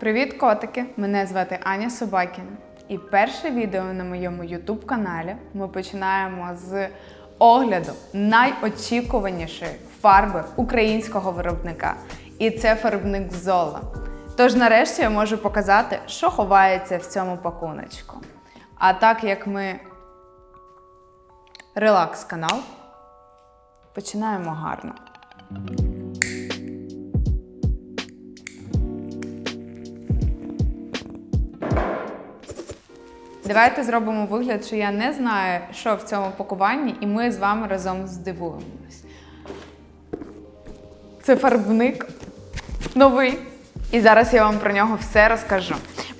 Привіт, котики! Мене звати Аня Собакіна. І перше відео на моєму YouTube каналі ми починаємо з огляду найочікуванішої фарби українського виробника. І це фарбник Зола. Тож нарешті я можу показати, що ховається в цьому пакуночку. А так як ми релакс канал, починаємо гарно. Давайте зробимо вигляд, що я не знаю, що в цьому пакуванні, і ми з вами разом здивуємось. Це фарбник новий. І зараз я вам про нього все розкажу.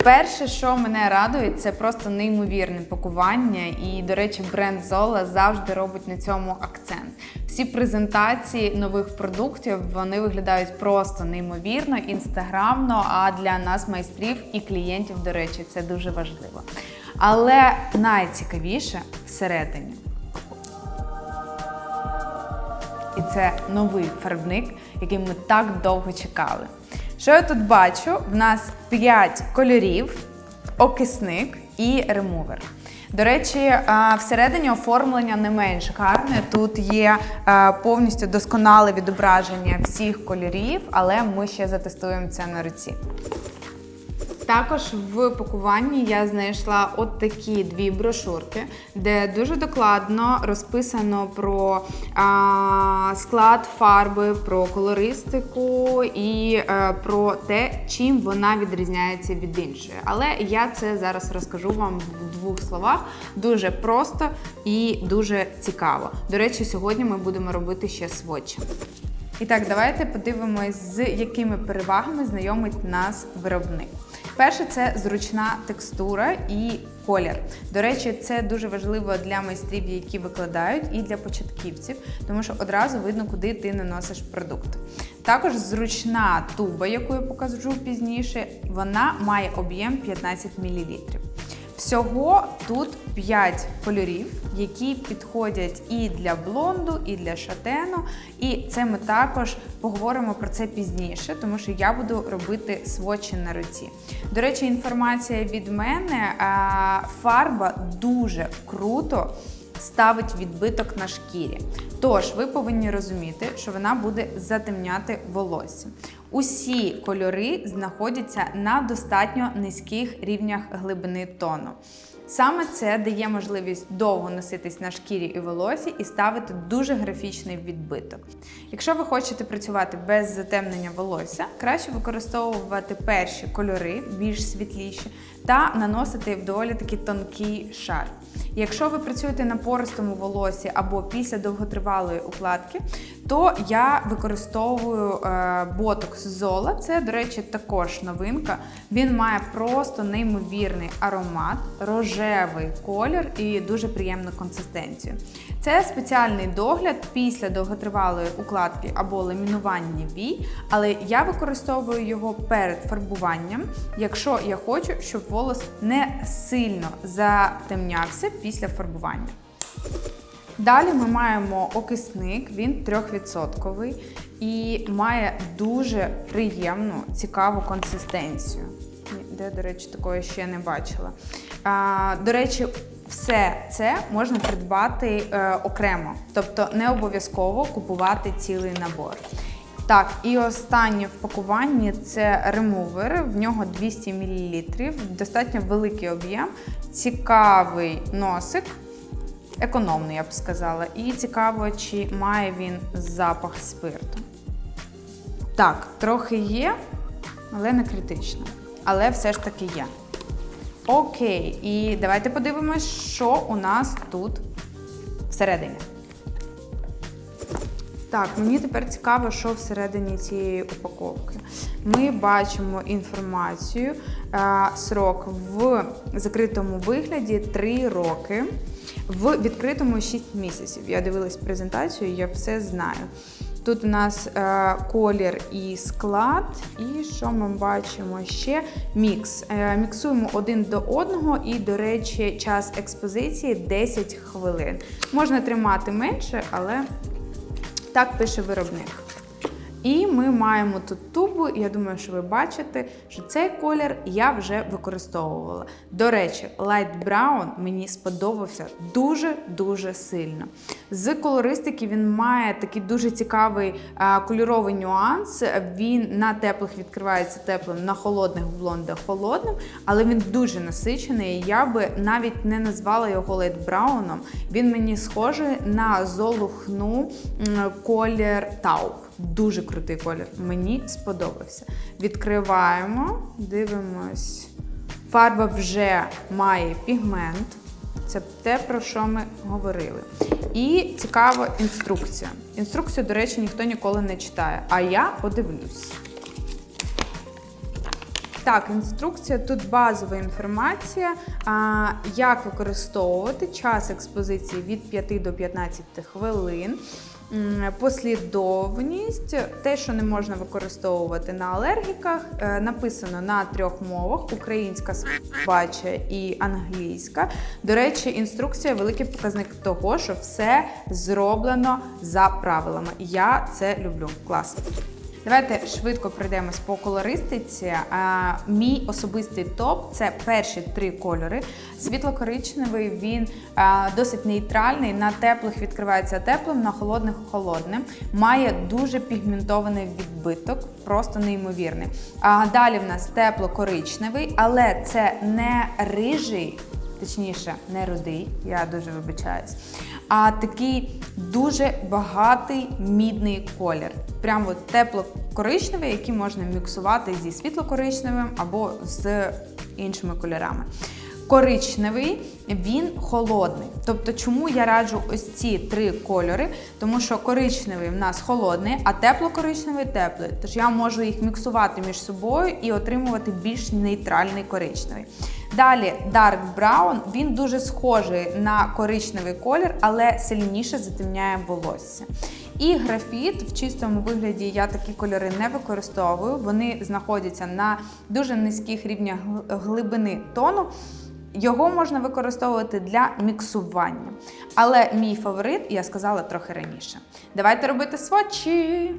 Перше, що мене радує, це просто неймовірне пакування. І, до речі, бренд Zola завжди робить на цьому акцент. Всі презентації нових продуктів вони виглядають просто неймовірно, інстаграмно. А для нас, майстрів і клієнтів, до речі, це дуже важливо. Але найцікавіше всередині. І це новий фарбник, який ми так довго чекали. Що я тут бачу? В нас 5 кольорів, окисник і ремувер. До речі, всередині оформлення не менш гарне. Тут є повністю досконале відображення всіх кольорів, але ми ще затестуємо це на руці. Також в пакуванні я знайшла от такі дві брошурки, де дуже докладно розписано про а, склад фарби, про колористику і е, про те, чим вона відрізняється від іншої. Але я це зараз розкажу вам в двох словах. Дуже просто і дуже цікаво. До речі, сьогодні ми будемо робити ще сводчі. І так, давайте подивимось, з якими перевагами знайомить нас виробник. Перше, це зручна текстура і колір. До речі, це дуже важливо для майстрів, які викладають, і для початківців, тому що одразу видно, куди ти наносиш продукт. Також зручна туба, яку я покажу пізніше, вона має об'єм 15 мл. Всього тут 5 кольорів, які підходять і для блонду, і для шатену. І це ми також поговоримо про це пізніше, тому що я буду робити свочі на руці. До речі, інформація від мене: фарба дуже круто ставить відбиток на шкірі. Тож ви повинні розуміти, що вона буде затемняти волосся. Усі кольори знаходяться на достатньо низьких рівнях глибини тону. Саме це дає можливість довго носитись на шкірі і волосі і ставити дуже графічний відбиток. Якщо ви хочете працювати без затемнення волосся, краще використовувати перші кольори, більш світліші, та наносити в доволі такий тонкий шар. Якщо ви працюєте на пористому волосі або після довготривалої укладки, то я використовую е, ботокс Зола. Це, до речі, також новинка. Він має просто неймовірний аромат, рожевий колір і дуже приємну консистенцію. Це спеціальний догляд після довготривалої укладки або ламінування вій, але я використовую його перед фарбуванням, якщо я хочу, щоб волос не сильно затемнявся після фарбування. Далі ми маємо окисник, він 3% і має дуже приємну, цікаву консистенцію. Де, до речі, такої ще не бачила. А, До речі, все це можна придбати е, окремо, тобто не обов'язково купувати цілий набор. Так, і останнє в пакуванні це ремувер. В нього 200 мл, достатньо великий об'єм, цікавий носик. Економний, я б сказала. І цікаво, чи має він запах спирту. Так, трохи є, але не критично. Але все ж таки є. Окей, і давайте подивимось, що у нас тут всередині. Так, мені тепер цікаво, що всередині цієї упаковки. Ми бачимо інформацію. е, Срок в закритому вигляді 3 роки, в відкритому 6 місяців. Я дивилась презентацію, я все знаю. Тут у нас е, колір і склад, і що ми бачимо ще? Мікс. Е, міксуємо один до одного, і, до речі, час експозиції 10 хвилин. Можна тримати менше, але так пише виробник. І ми маємо тут тубу. Я думаю, що ви бачите, що цей колір я вже використовувала. До речі, Light Brown мені сподобався дуже-дуже сильно. З колористики він має такий дуже цікавий кольоровий нюанс. Він на теплих відкривається теплим, на холодних блондах холодним, але він дуже насичений. Я би навіть не назвала його Light Brown. Він мені схожий на золухну колір тауп. Дуже крутий колір. Мені сподобався. Відкриваємо, дивимось. Фарба вже має пігмент. Це те, про що ми говорили. І цікава інструкція. Інструкцію, до речі, ніхто ніколи не читає. А я подивлюсь. Так, інструкція, тут базова інформація, а, як використовувати час експозиції від 5 до 15 хвилин. Послідовність, те, що не можна використовувати на алергіках, е, написано на трьох мовах: українська, собача і англійська. До речі, інструкція великий показник того, що все зроблено за правилами. Я це люблю. Клас. Давайте швидко пройдемось по колористиці. Мій особистий топ це перші три кольори. Світло-коричневий він досить нейтральний. На теплих відкривається теплим, на холодних холодним. Має дуже пігментований відбиток, просто неймовірний. Далі в нас тепло-коричневий, але це не рижий. Точніше, не рудий, я дуже вибачаюсь. А такий дуже багатий мідний колір. Прямо тепло-коричневий, який можна міксувати зі світло-коричневим або з іншими кольорами. Коричневий він холодний. Тобто, чому я раджу ось ці три кольори? Тому що коричневий в нас холодний, а тепло-коричневий теплий. Тож я можу їх міксувати між собою і отримувати більш нейтральний коричневий. Далі Dark Brown, він дуже схожий на коричневий колір, але сильніше затемняє волосся. І графіт в чистому вигляді я такі кольори не використовую. Вони знаходяться на дуже низьких рівнях глибини тону. Його можна використовувати для міксування. Але мій фаворит я сказала трохи раніше. Давайте робити сводчі!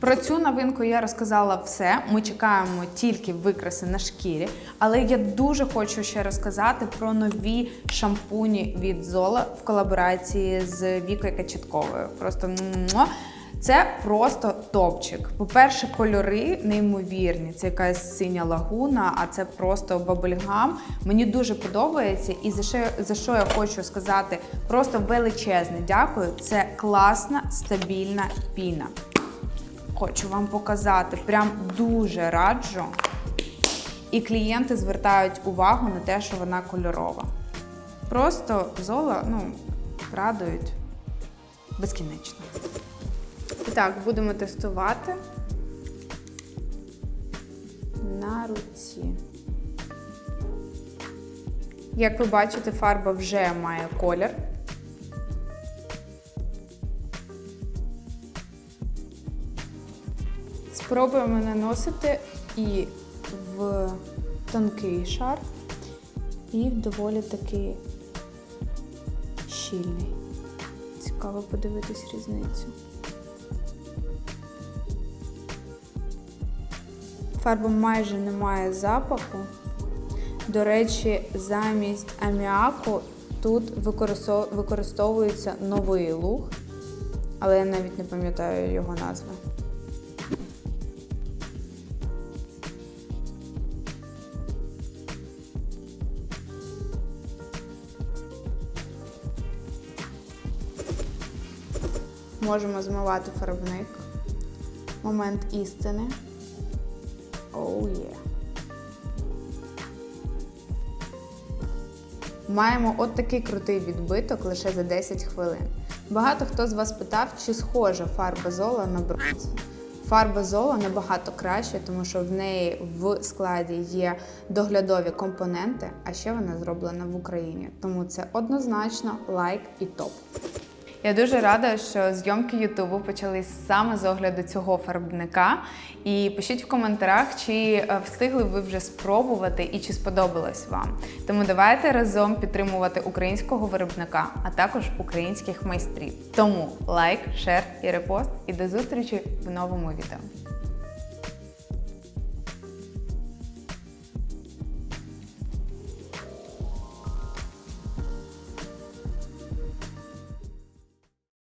Про цю новинку я розказала все. Ми чекаємо тільки викраси на шкірі. Але я дуже хочу ще розказати про нові шампуні від Zola в колаборації з Вікою Качетковою. Просто муа. це просто топчик. По-перше, кольори неймовірні. Це якась синя лагуна, а це просто бабельгам. Мені дуже подобається, і за що, за що я хочу сказати просто величезне дякую. Це класна стабільна піна. Хочу вам показати, прям дуже раджу. І клієнти звертають увагу на те, що вона кольорова. Просто зола, ну, радують безкінечно. І так, будемо тестувати на руці. Як ви бачите, фарба вже має колір. Спробуємо наносити і в тонкий шар, і в доволі такий щільний. Цікаво подивитись різницю. Фарба майже не має запаху. До речі, замість аміаку тут використовується новий луг, але я навіть не пам'ятаю його назви. Можемо змивати фарбник. Момент істини. Оу є. Маємо от такий крутий відбиток лише за 10 хвилин. Багато хто з вас питав, чи схожа фарба зола на бронз. Фарба зола набагато краще, тому що в неї в складі є доглядові компоненти, а ще вона зроблена в Україні. Тому це однозначно лайк і топ. Я дуже рада, що зйомки Ютубу почались саме з огляду цього фарбника. І пишіть в коментарях, чи е, встигли ви вже спробувати і чи сподобалось вам. Тому давайте разом підтримувати українського виробника, а також українських майстрів. Тому лайк, шер і репост. І до зустрічі в новому відео.